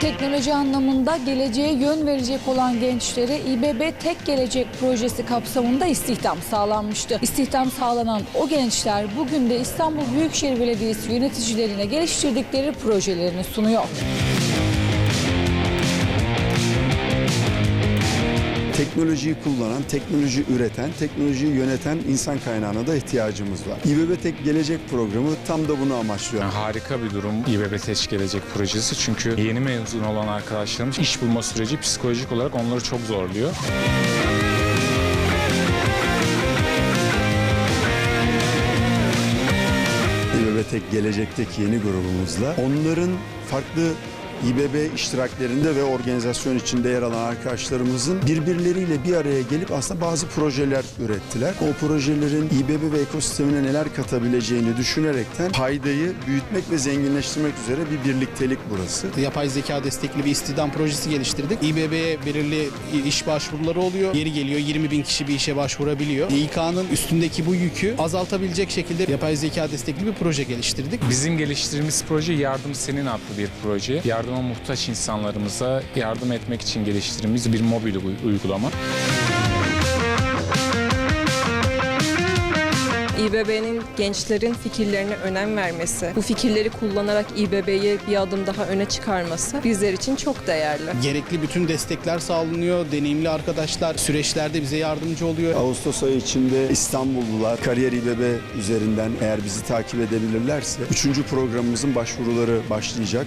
Teknoloji anlamında geleceğe yön verecek olan gençlere İBB Tek Gelecek projesi kapsamında istihdam sağlanmıştı. İstihdam sağlanan o gençler bugün de İstanbul Büyükşehir Belediyesi yöneticilerine geliştirdikleri projelerini sunuyor. Teknolojiyi kullanan, teknoloji üreten, teknolojiyi yöneten insan kaynağına da ihtiyacımız var. İBB Tek Gelecek programı tam da bunu amaçlıyor. Yani harika bir durum İBB Teşkil Gelecek projesi. Çünkü yeni mezun olan arkadaşlarımız iş bulma süreci psikolojik olarak onları çok zorluyor. İBB Tek Gelecek'teki yeni grubumuzla onların farklı İBB iştiraklerinde ve organizasyon içinde yer alan arkadaşlarımızın birbirleriyle bir araya gelip aslında bazı projeler ürettiler. O projelerin İBB ve ekosistemine neler katabileceğini düşünerekten paydayı büyütmek ve zenginleştirmek üzere bir birliktelik burası. Yapay zeka destekli bir istihdam projesi geliştirdik. İBB'ye belirli iş başvuruları oluyor. Yeri geliyor 20 bin kişi bir işe başvurabiliyor. İK'nın üstündeki bu yükü azaltabilecek şekilde yapay zeka destekli bir proje geliştirdik. Bizim geliştirdiğimiz proje Yardım Senin adlı bir proje. Yardıma muhtaç insanlarımıza yardım etmek için geliştirdiğimiz bir mobil uy- uygulama. İBB'nin gençlerin fikirlerine önem vermesi, bu fikirleri kullanarak İBB'yi bir adım daha öne çıkarması bizler için çok değerli. Gerekli bütün destekler sağlanıyor. Deneyimli arkadaşlar süreçlerde bize yardımcı oluyor. Ağustos ayı içinde İstanbullular Kariyer İBB üzerinden eğer bizi takip edebilirlerse 3. programımızın başvuruları başlayacak.